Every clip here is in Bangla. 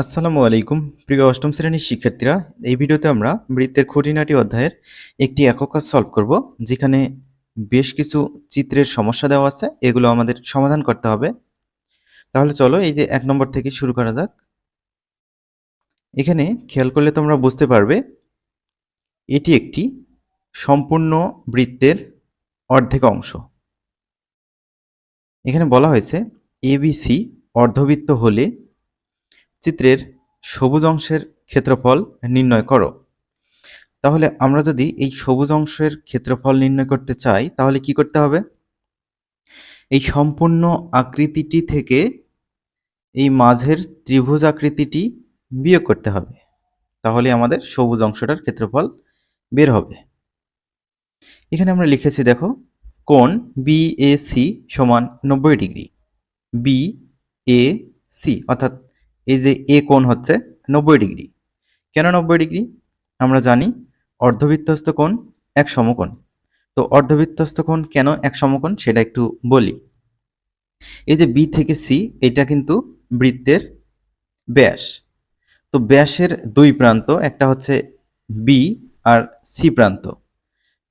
আসসালামু আলাইকুম। প্রিয় অষ্টম শ্রেণির শিক্ষার্থীরা, এই ভিডিওতে আমরা বৃত্তের খুঁটিনাটি অধ্যায়ের একটি একক কাজ সলভ করব, যেখানে বেশ কিছু চিত্রের সমস্যা দেওয়া আছে, এগুলো আমাদের সমাধান করতে হবে। তাহলে চলো এই যে এক নম্বর থেকে শুরু করা যাক। এখানে খেয়াল করলে তোমরা বুঝতে পারবে, এটি একটি সম্পূর্ণ বৃত্তের অর্ধেক অংশ। এখানে বলা হয়েছে এবিসি অর্ধবৃত্ত হলে চিত্রের সবুজ অংশের ক্ষেত্রফল নির্ণয় করো। তাহলে আমরা যদি এই সবুজ অংশের ক্ষেত্রফল নির্ণয় করতে চাই, তাহলে কি করতে হবে? এই সম্পূর্ণ আকৃতিটি থেকে এই মাঝের ত্রিভুজ আকৃতিটি বিয়োগ করতে হবে। তাহলে আমাদের সবুজ অংশটার ক্ষেত্রফল বের হবে। এখানে আমরা লিখেছি, দেখো, কোণ বি এ সি সমান নব্বই ডিগ্রি। বি এ সি অর্থাৎ এই যে এ কোণ হচ্ছে নব্বই ডিগ্রি। কেন নব্বই ডিগ্রি? আমরা জানি অর্ধবৃত্তস্থ কোণ এক সমকোণ। তো অর্ধবৃত্তস্থ কোণ কেন এক সমকোণ সেটা একটু বলি। এই যে বি থেকে সি এটা কিন্তু বৃত্তের ব্যাস। তো ব্যাসের দুই প্রান্ত, একটা হচ্ছে বি আর সি প্রান্ত।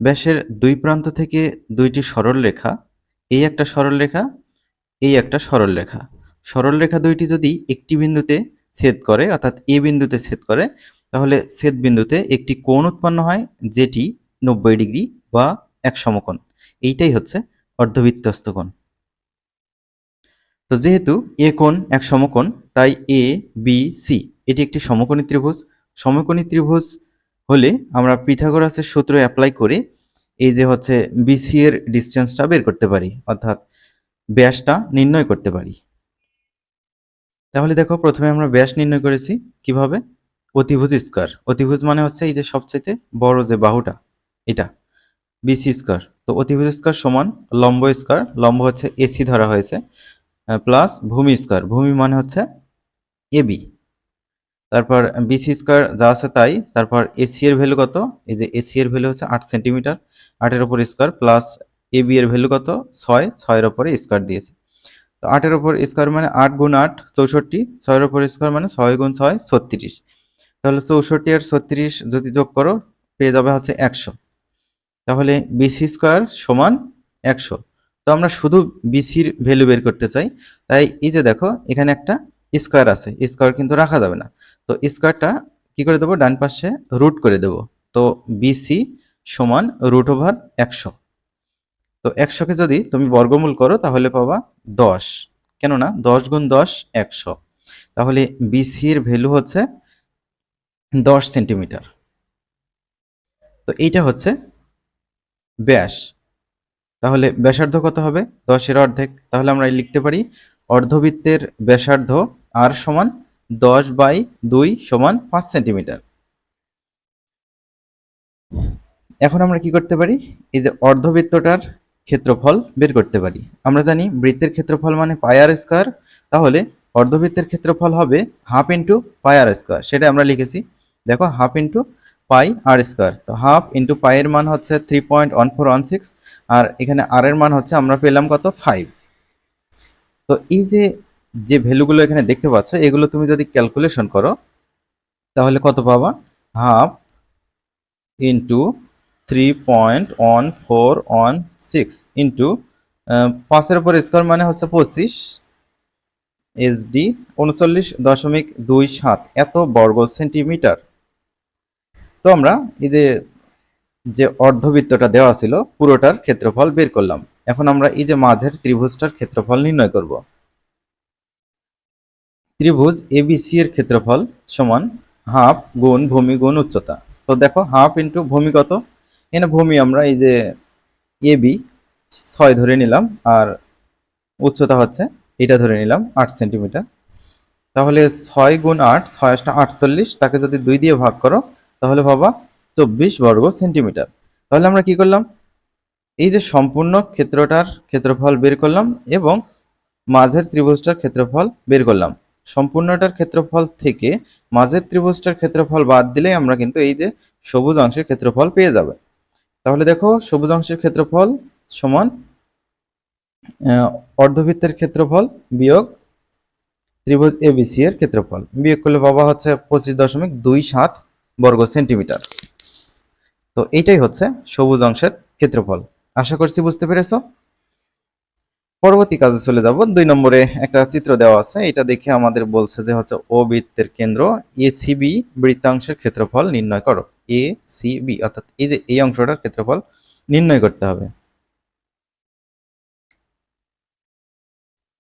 ব্যাসের দুই প্রান্ত থেকে দুইটি সরল রেখা এই একটা সরল রেখা এই একটা সরল রেখা সরলরেখা দুইটি যদি একটি বিন্দুতে ছেদ করে, অর্থাৎ এ বিন্দুতে ছেদ করে, তাহলে ছেদ বিন্দুতে একটি কোণ উৎপন্ন হয়, যেটি নব্বই ডিগ্রি বা এক সমকোণ। এইটাই হচ্ছে অর্ধবৃত্তস্থ কোণ। তো যেহেতু এ কোণ এক সমকোণ, তাই এ বি সি এটি একটি সমকোণী ত্রিভুজ। সমকোণী ত্রিভুজ হলে আমরা পিথাগোরাসের সূত্র অ্যাপ্লাই করে এই যে হচ্ছে বিসি এর ডিস্টেন্সটা বের করতে পারি, অর্থাৎ ব্যাসটা নির্ণয় করতে পারি। তাহলে দেখো প্রথমে আমরা ব্যাস নির্ণয় করেছি কীভাবে? অতিভুজ স্কোয়ার। অতিভুজ মানে হচ্ছে এই যে সবচেয়ে বড় যে বাহুটা, এটা বিসি স্কোয়ার। তো অতিভুজ স্কোয়ার সমান লম্ব স্কোয়ার, লম্ব হচ্ছে এসি ধরা হয়েছে প্লাস ভূমি স্কোয়ার। ভূমি মানে হচ্ছে এবি তারপর বিসি স্কোয়ার যা আছে তাই, তারপর এসি এর ভ্যালু কত? এই যে এসি এর ভ্যালু হচ্ছে আট সেন্টিমিটার আটের ওপর স্কোয়ার প্লাস এবি এর ভ্যালু কত? ছয়। ছয়ের ওপরে স্কোয়ার দিয়েছে। আটের ওপর স্কোয়ার মানে আট গুণ আট, চৌষট্টি, ছয়ের ওপর স্কোয়ার মানে ছয় গুণ ছয়, ছত্রিশ। তাহলে চৌষট্টি আর ছত্রিশ যদি যোগ করো, পেয়ে যাবে হচ্ছে একশো। তাহলে বিসি স্কোয়ার সমান একশো। তো আমরা শুধু বিসির ভ্যালু বের করতে চাই। তাই এই যে দেখো, এখানে একটা স্কোয়ার আছে। স্কোয়ার কিন্তু রাখা যাবে না। তো স্কোয়ারটা কি করে দেবো? ডান পাশে রুট করে দেব। তো বিসি সমান রুট ওভার একশো। তো একশোকে যদি তুমি বর্গমূল করো, তাহলে পাবা দশ। কেননা দশ গুণ দশ, একশো। তাহলে বিসির ভ্যালু হচ্ছে দশ সেন্টিমিটার তো এইটা হচ্ছে ব্যাস। তাহলে ব্যাসার্ধ কত হবে? দশের অর্ধেক। তাহলে আমরা লিখতে পারি অর্ধবৃত্তের ব্যাসার্ধ আর সমান দশ বাই দুই সমান পাঁচ সেন্টিমিটার এখন আমরা কি করতে পারি? এই যে অর্ধবৃত্তটার ক্ষেত্রফল বের করতে পারি। আমরা জানি বৃত্তের ক্ষেত্রফল মানে পায়ার স্কোয়ার তাহলে অর্ধবৃত্তের ক্ষেত্রফল হবে হাফ ইন্টু পায়ার স্কোয়ার সেটা আমরা লিখেছি। দেখো half into pi r square তো হাফ ইন্টু পাইয়ের মান হচ্ছে three point one four one six আর এখানে আর এর মান হচ্ছে আমরা পেলাম কত? ফাইভ তো এই যে যে ভ্যালুগুলো এখানে দেখতে পাচ্ছ, এগুলো তুমি যদি ক্যালকুলেশন করো, তাহলে কত পাবা? Half into three point one four one six into পাঁচের উপর স্কোয়ার মানে হচ্ছে পঁচিশ এইচডি উনচল্লিশ দশমিক দুই সাত, এত বর্গ সেন্টিমিটার তো আমরা এই যে যে অর্ধবৃত্তটা দেওয়া ছিল, পুরোটার ক্ষেত্রফল বের করলাম। এখন আমরা এই যে মাঝের ত্রিভুজটার ক্ষেত্রফল নির্ণয় করব। ত্রিভুজ এবিসি এর ক্ষেত্রফল সমান হাফ গুণ ভূমি গুণ উচ্চতা। তো দেখো হাফ ইন্টু ভূমি কত? এখানে ভূমি আমরা এই যে এ, বি, ছয় ধরে নিলাম, আর উচ্চতা হচ্ছে, এটা ধরে নিলাম, আট সেন্টিমিটার। তাহলে ছয় গুণ আট, ছয় আটটা আটচল্লিশ, তাকে যদি দুই দিয়ে ভাগ করো, তাহলে ভাবা চব্বিশ বর্গ সেন্টিমিটার। তাহলে আমরা কি করলাম? এই যে সম্পূর্ণ ক্ষেত্রটার ক্ষেত্রফল বের করলাম এবং মাঝের ত্রিভুজটার ক্ষেত্রফল বের করলাম। সম্পূর্ণটার ক্ষেত্রফল থেকে মাঝের ত্রিভুজটার ক্ষেত্রফল বাদ দিলে আমরা কিন্তু এই যে সবুজ অংশের ক্ষেত্রফল পেয়ে যাবে। তাহলে দেখো সবুজ অংশের ক্ষেত্রফল সমান অর্ধবৃত্তের ক্ষেত্রফল বিয়োগ ত্রিভুজ এবিসি এর ক্ষেত্রফল। বিয়োগ করলে বাবা হচ্ছে পঁচিশ দশমিক দুই সাত বর্গ সেন্টিমিটার। তো এইটাই হচ্ছে সবুজ অংশের ক্ষেত্রফল। আশা করছি বুঝতে পেরেছ? পরবর্তী কাজে চলে যাব। দুই নম্বরে একটা চিত্র দেওয়া আছে। এটা দেখে আমাদের বলছে যে হচ্ছে ও বৃত্তের কেন্দ্র এ সিবি বৃত্তাংশের ক্ষেত্রফল নির্ণয় করো। এ সিবি অর্থাৎ এই যে এই অংশটার ক্ষেত্রফল নির্ণয় করতে হবে।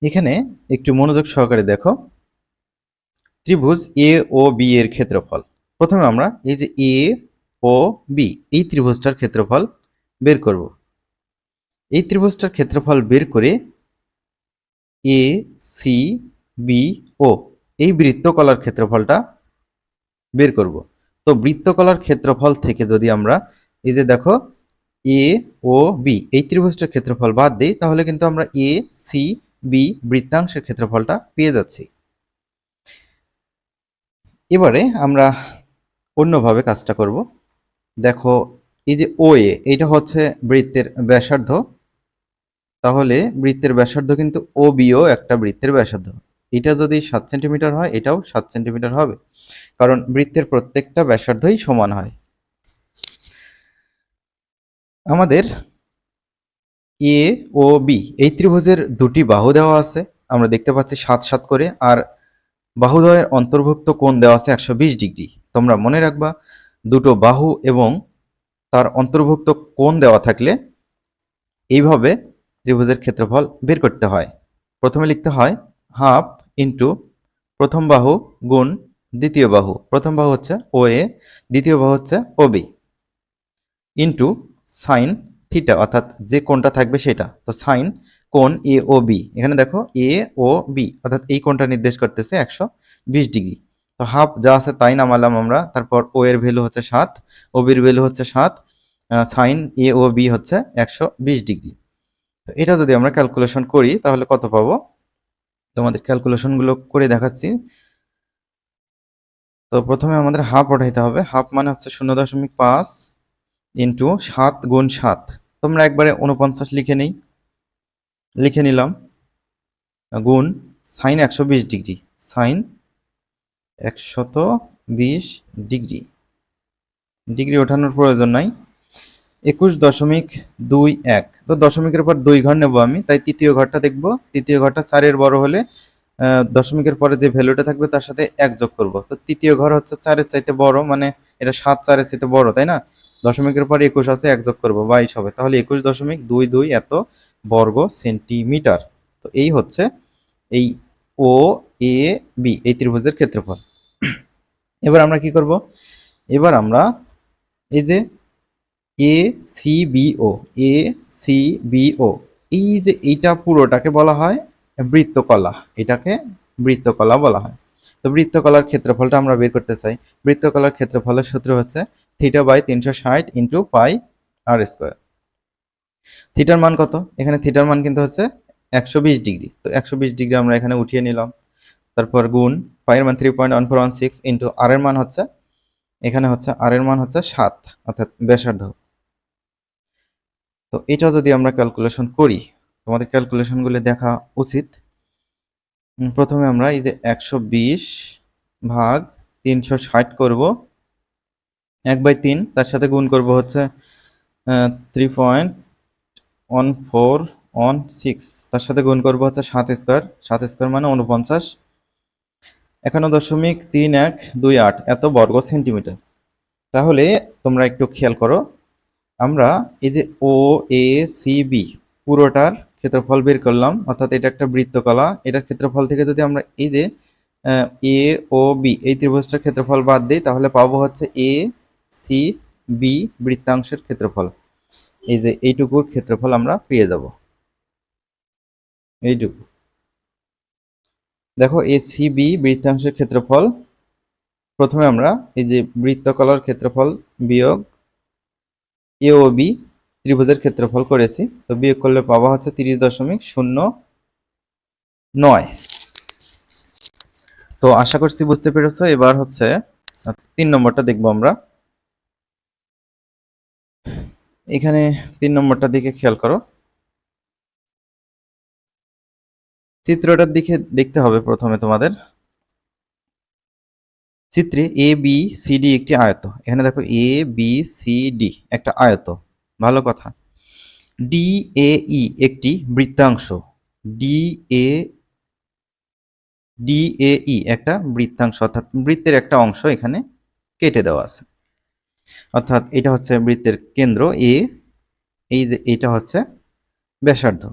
এখানে একটু মনোযোগ সহকারে দেখো। ত্রিভুজ এ ও বি এর ক্ষেত্রফল। প্রথমে আমরা এই যে এ ও বি এই ত্রিভুজটার ক্ষেত্রফল বের করব। এই ত্রিভুজটার ক্ষেত্রফল বের করে এ সি বি ও এই বৃত্তকলার ক্ষেত্রফলটা বের করব। তো বৃত্তকলার ক্ষেত্রফল থেকে যদি আমরা এই যে দেখো এ ও বি এই ত্রিভুজটার ক্ষেত্রফল বাদ দিই, তাহলে কিন্তু আমরা এ সি বি বৃত্তাংশের ক্ষেত্রফলটা পেয়ে যাচ্ছি। এবারে আমরা অন্যভাবে কাজটা করব। দেখো, এই যে ও এ এইটা হচ্ছে বৃত্তের ব্যাসার্ধ। তাহলে বৃত্তের ব্যাসার্ধ কিন্তু ও বিও একটা বৃত্তের ব্যাসার্ধ। এটা যদি সাত সেন্টিমিটার হয়, এটাও সাত সেন্টিমিটার হবে। কারণ বৃত্তের প্রত্যেকটা ব্যাসার্ধই সমান হয়। আমাদের এ ও বি এই ত্রিভুজের দুটি বাহু দেওয়া আছে। আমরা দেখতে পাচ্ছি সাত সাত করে, আর বাহুদ্বয়ের অন্তর্ভুক্ত কোণ দেওয়া আছে একশো বিশ ডিগ্রি। তোমরা মনে রাখবা, দুটো বাহু এবং তার অন্তর্ভুক্ত কোণ দেওয়া থাকলে এইভাবে ত্রিভুজের ক্ষেত্রফল বের করতে হয়। প্রথমে লিখতে হয় হাফ ইন্টু প্রথম বাহু গুণ দ্বিতীয় বাহু। প্রথম বাহু হচ্ছে ও এ দ্বিতীয় বাহু হচ্ছে O B into sine theta, অর্থাৎ যে কোণটা থাকবে সেটা। তো সাইন কোণ এ ও বি এখানে দেখো এ ও বি অর্থাৎ এই কোণটা নির্দেশ করতেছে একশো বিশ ডিগ্রি। তো হাফ যা আছে তাই নামালাম আমরা। তারপর ও এর ভ্যালু হচ্ছে সাত ও বির ভ্যালু হচ্ছে সাত সাইন এ ও বি হচ্ছে একশো বিশ ডিগ্রি। তো এটা যদি আমরা ক্যালকুলেশন করি, তাহলে কত পাবো? তোমাদের ক্যালকুলেশনগুলো করে দেখাচ্ছি। তো প্রথমে আমাদের হাফ উঠাইতে হবে। হাফ মানে হচ্ছে শূন্য দশমিক পাঁচ ইন্টু সাত গুণ সাত। তোমরা একবারে উনপঞ্চাশ লিখে নেই। লিখে নিলাম। গুণ সাইন একশো বিশ ডিগ্রি। সাইন একশত বিশ ডিগ্রি। ডিগ্রি ওঠানোর প্রয়োজন নাই। একুশ দশমিক দুই এক। তো দশমিকের পর দুই ঘর নেব আমি, তাই তৃতীয় ঘরটা দেখব। তৃতীয় ঘরটা চারের বড় হলে দশমিকের পরে যে ভ্যালুটা থাকবে তার সাথে এক যোগ করব। তো তৃতীয় ঘর হচ্ছে চারের চাইতে বড় মানে এটা সাত চারের চাইতে বড়, তাই না? দশমিকের পর একুশ আছে, এক যোগ করব, বাইশ হবে। তাহলে একুশ দশমিক দুই দুই এত বর্গ সেন্টিমিটার। তো এই হচ্ছে এই ও এ বি এই ত্রিভুজের ক্ষেত্রফল। এবার আমরা কি করব? এবার আমরা এই যে A C B A C B এই যে এইটা পুরোটাকে বলা হয় বৃত্তকলা। এটাকে বৃত্তকলা বলা হয়। তো বৃত্তকলার ক্ষেত্রফলটা আমরা বের করতে চাই। বৃত্তকলার ক্ষেত্রফলের সূত্র হচ্ছে থিটা বাই তিনশো ষাট ইন্টু পাই আর স্কোয়ার থিটার মান কত? এখানে থিটার মান কিন্তু হচ্ছে একশো বিশ ডিগ্রি। তো একশো বিশ ডিগ্রি আমরা এখানে উঠিয়ে নিলাম। তারপর গুণ পাইয়ের মান three point one four one six into r এর মান হচ্ছে, এখানে হচ্ছে আর এর মান হচ্ছে সাত, অর্থাৎ ব্যাসার্ধ। তো এটা যদি আমরা ক্যালকুলেশন করি, তোমাদের ক্যালকুলেশনগুলো দেখা উচিত। প্রথমে আমরা এই যে একশো বিশ ভাগ তিনশো ষাট করব। এক বাই তিন, তার সাথে গুণ করব হচ্ছে three point one four one six তার সাথে গুণ করব হচ্ছে সাত স্কোয়ার সাত স্কোয়ার মানে উনপঞ্চাশ একান্ন দশমিক তিন এক দুই আট, এত বর্গ সেন্টিমিটার তাহলে তোমরা একটু খেয়াল করো আমরা এই যে ও এ সি বি পুরোটার ক্ষেত্রফল বের করলাম, অর্থাৎ এটা একটা বৃত্তকলা, এটার ক্ষেত্রফল থেকে যদি আমরা এই যে এ ও বি এই ত্রিভুজটার ক্ষেত্রফল বাদ দিই, তাহলে পাবো হচ্ছে এ সি বি বৃত্তাংশের ক্ষেত্রফল। এই যে এইটুকুর ক্ষেত্রফল আমরা পেয়ে যাব। এইটুকু। দেখো এ সি বি বৃত্তাংশের ক্ষেত্রফল, প্রথমে আমরা এই যে বৃত্তকলার ক্ষেত্রফল বিয়োগ এ ও বি ত্রিভুজের ক্ষেত্রফল করেছি। তো বিয়োগ করলে পাওয়া হচ্ছে তিরিশ দশমিক শূন্য নয়। তো আশা করছি বুঝতে পেরেছ। এবার হচ্ছে তিন নম্বরটা দেখব আমরা। এখানে তিন নম্বরটা দিকে খেয়াল করো। চিত্রটার দিকে দেখতে হবে প্রথমে তোমাদের। চিত্রে এ বি সি ডি একটি আয়ত। এখানে দেখো এ বি সি ডি একটা আয়ত। ভালো কথা। ডি এ ই একটি বৃত্তাংশ। ডি এ ডি এ ই একটা বৃত্তাংশ। অর্থাৎ বৃত্তের একটা অংশ এখানে কেটে দেওয়া আছে। অর্থাৎ এটা হচ্ছে বৃত্তের কেন্দ্র এ এই যে এটা হচ্ছে ব্যাসার্ধ।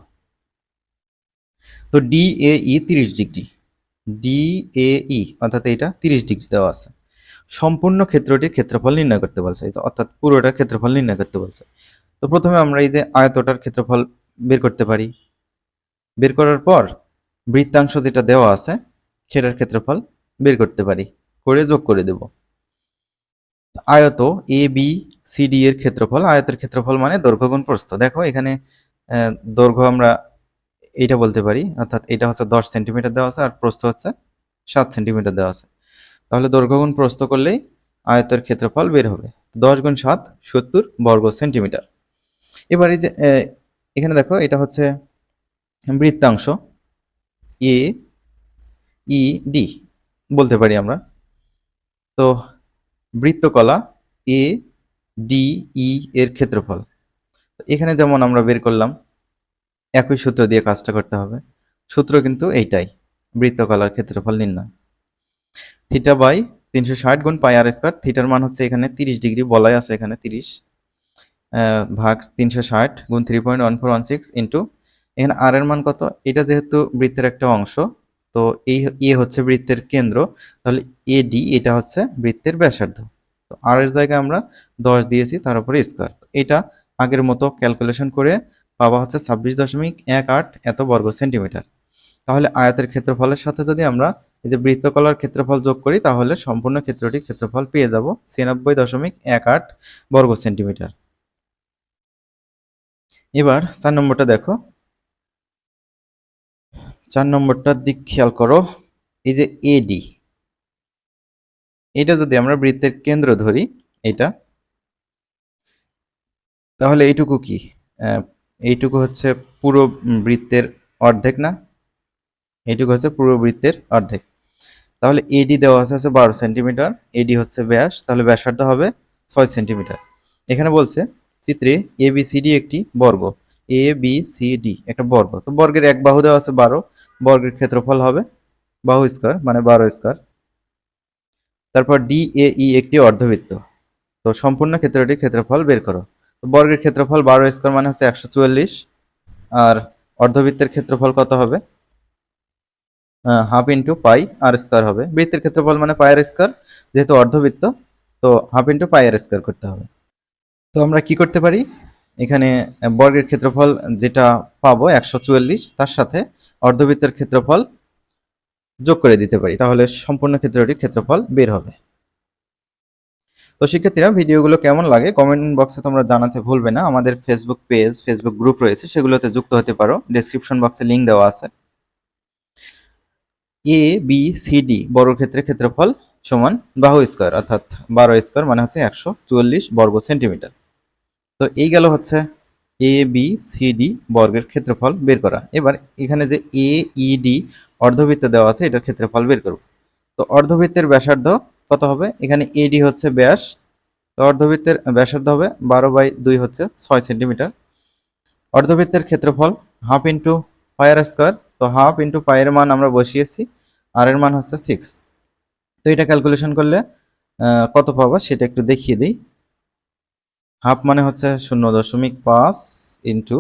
তো ডি এ ই তিরিশ ডিগ্রি। ডি এ ই অর্থাৎ এটা তিরিশ ডিগ্রি দেওয়া আছে। সম্পূর্ণ ক্ষেত্রটির ক্ষেত্রফল নির্ণয় করতে বলছে অর্থাৎ পুরোটার ক্ষেত্রফল নির্ণয় করতে বলছে। তো প্রথমে আমরা এই যে আয়তটার ক্ষেত্রফল বের করতে পারি। বের করার পর বৃত্তাংশ যেটা দেওয়া আছে, সেটার ক্ষেত্রফল বের করতে পারি। করে যোগ করে দেব। আয়ত এ বি সি ডি এর ক্ষেত্রফল, আয়তের ক্ষেত্রফল মানে দৈর্ঘ্য গুণ প্রস্থ। দেখো এখানে দৈর্ঘ্য আমরা এইটা বলতে পারি, অর্থাৎ এটা হচ্ছে দশ সেন্টিমিটার দেওয়া আছে আর প্রস্থ হচ্ছে সাত সেন্টিমিটার দেওয়া আছে। তাহলে দৈর্ঘ্য গুণ প্রস্থ করলেই আয়তের ক্ষেত্রফল বের হবে। দশ গুণ সাত, সত্তর বর্গ সেন্টিমিটার। এবার এই যে এখানে দেখো এটা হচ্ছে বৃত্তাংশ এ ই ডি বলতে পারি আমরা। তো বৃত্তকলা এ ডি ই এর ক্ষেত্রফল। এখানে যেমন আমরা বের করলাম একই সূত্র দিয়ে কাজটা করতে হবে। সূত্র কিন্তু এইটাই বৃত্তকলার ক্ষেত্রফল নির্ণয়। থিটা বাই তিনশো ষাট গুণ পাই আর স্কোয়ার থিটার মান হচ্ছে এখানে তিরিশ ডিগ্রি, বলাই আছে এখানে তিরিশ ভাগ তিনশো ষাট গুণ three point one four one six into এখানে আর এর মান কত? এটা যেহেতু বৃত্তের একটা অংশ, তো এই, এ হচ্ছে বৃত্তের কেন্দ্র, তাহলে এডি এটা হচ্ছে বৃত্তের ব্যাসার্ধ। তো আর এর জায়গায় আমরা দশ দিয়েছি, তার উপরে স্কোয়ার এটা আগের মতো ক্যালকুলেশন করে পাওয়া হচ্ছে ছাব্বিশ দশমিক এক আট এত বর্গ সেন্টিমিটার। তাহলে আয়তের ক্ষেত্রফলের সাথে যদি আমরা এই যে বৃত্তকলার ক্ষেত্রফল যোগ করি, তাহলে সম্পূর্ণ ক্ষেত্রটির ক্ষেত্রফল পেয়ে যাব ছিয়ানব্বই দশমিক এক আট বর্গ সেন্টিমিটার। এবার চার নম্বরটা দেখো। চার নম্বরটার দিক খেয়াল করো। এই যে এডি এটা যদি আমরা বৃত্তের কেন্দ্র ধরি, এটা, তাহলে এইটুকু কি? এইটুকু হচ্ছে পুরো বৃত্তের অর্ধেক না? এইটুকু হচ্ছে পুরো বৃত্তের অর্ধেক। তাহলে এডি দেওয়া আছে হচ্ছে বারো সেন্টিমিটার এডি হচ্ছে ব্যাস, তাহলে ব্যাসার্ধ হবে ছয় সেন্টিমিটার। এখানে বলছে চিত্রে এ বি সি ডি একটি বর্গ। এ বি সি ডি একটা বর্গ। তো বর্গের এক বাহু দেওয়া আছে বারো, বর্গের ক্ষেত্রফল হবে বাহু স্কোয়ার মানে বারো স্কোয়ার। তারপর ডি এ ই একটি অর্ধবৃত্ত। তো সম্পূর্ণ ক্ষেত্রটির ক্ষেত্রফল বের করো। বর্গের ক্ষেত্রফল বারো স্কোয়ার মানে হচ্ছে একশো চুয়াল্লিশ। আর অর্ধবৃত্তের ক্ষেত্রফল কত হবে? Half into pi r square হবে। বৃত্তের ক্ষেত্রফল মানে পাই আর স্কোয়ার, যেহেতু অর্ধবৃত্ত, তো half into pi r square করতে হবে। তো আমরা কি করতে পারি? এখানে বর্গের ক্ষেত্রফল যেটা পাবো একশো চুয়াল্লিশ, তার সাথে অর্ধবৃত্তের ক্ষেত্রফল যোগ করে দিতে পারি। তাহলে সম্পূর্ণ ক্ষেত্রটির ক্ষেত্রফল বের হবে। তো শিক্ষার্থীরা ভিডিওগুলো কেমন লাগে কমেন্ট বক্সে তোমরা জানাতে ভুলবে না। আমাদের ফেসবুক পেজ ফেসবুক গ্রুপ রয়েছে, সেগুলোতে যুক্ত হতে পারো। ডেসক্রিপশন বক্সে লিংক দেওয়া আছে। এ বি সি ডি বর্গক্ষেত্রের ক্ষেত্রফল সমান বাহু স্কোয়ার অর্থাৎ বারো স্কোয়ার মানে হচ্ছে একশো চুয়াল্লিশ বর্গ সেন্টিমিটার তো এই গেল হচ্ছে এ বি সি ডি বর্গের ক্ষেত্রফল বের করা। এবার এখানে যে এ ই ডি অর্ধবৃত্ত দেওয়া আছে, এটার ক্ষেত্রফল বের করব। তো অর্ধবৃত্তের ব্যাসার্ধ কত হবে? এখানে এডি হচ্ছে ব্যাস। তো অর্ধবৃত্তের ব্যাসার্ধ হবে বারো বাই দুই হচ্ছে ছয় সেন্টিমিটার। অর্ধবৃত্তের ক্ষেত্রফল হাফ ইন্টু পায়ের স্কোয়ার। তো হাফ ইন্টু পায়ের মান আমরা বসিয়েছি। আর এর মান হচ্ছে সিক্স। তো এটা ক্যালকুলেশন করলে কত পাবো সেটা একটু দেখিয়ে দিই। হাফ মানে হচ্ছে শূন্য দশমিক পাঁচ into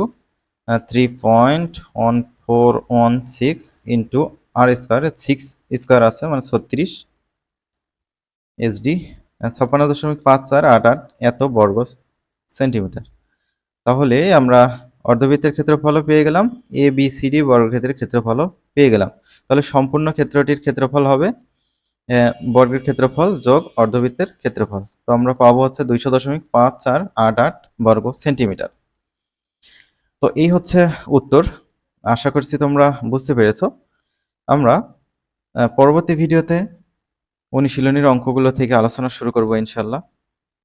three point one four one six into r square. Six square আছে মানে ছত্রিশ। এসডি ছাপ্পান্ন দশমিক পাঁচ চার আট আট, এত বর্গ সেন্টিমিটার। তাহলে আমরা অর্ধবৃত্তের ক্ষেত্রফলও পেয়ে গেলাম এ বি সি ডি বর্গক্ষেত্রের ক্ষেত্রফলও পেয়ে গেলাম। তাহলে সম্পূর্ণ ক্ষেত্রটির ক্ষেত্রফল হবে বর্গের ক্ষেত্রফল যোগ অর্ধবৃত্তের ক্ষেত্রফল। তো আমরা পাবো হচ্ছে দুইশো দশমিক পাঁচ চার আট আট বর্গ সেন্টিমিটার। তো এই হচ্ছে উত্তর। আশা করছি তোমরা বুঝতে পেরেছ। আমরা পরবর্তী ভিডিওতে অনুশীলনীর অঙ্কগুলো থেকে আলোচনা শুরু করব ইনশাল্লাহ।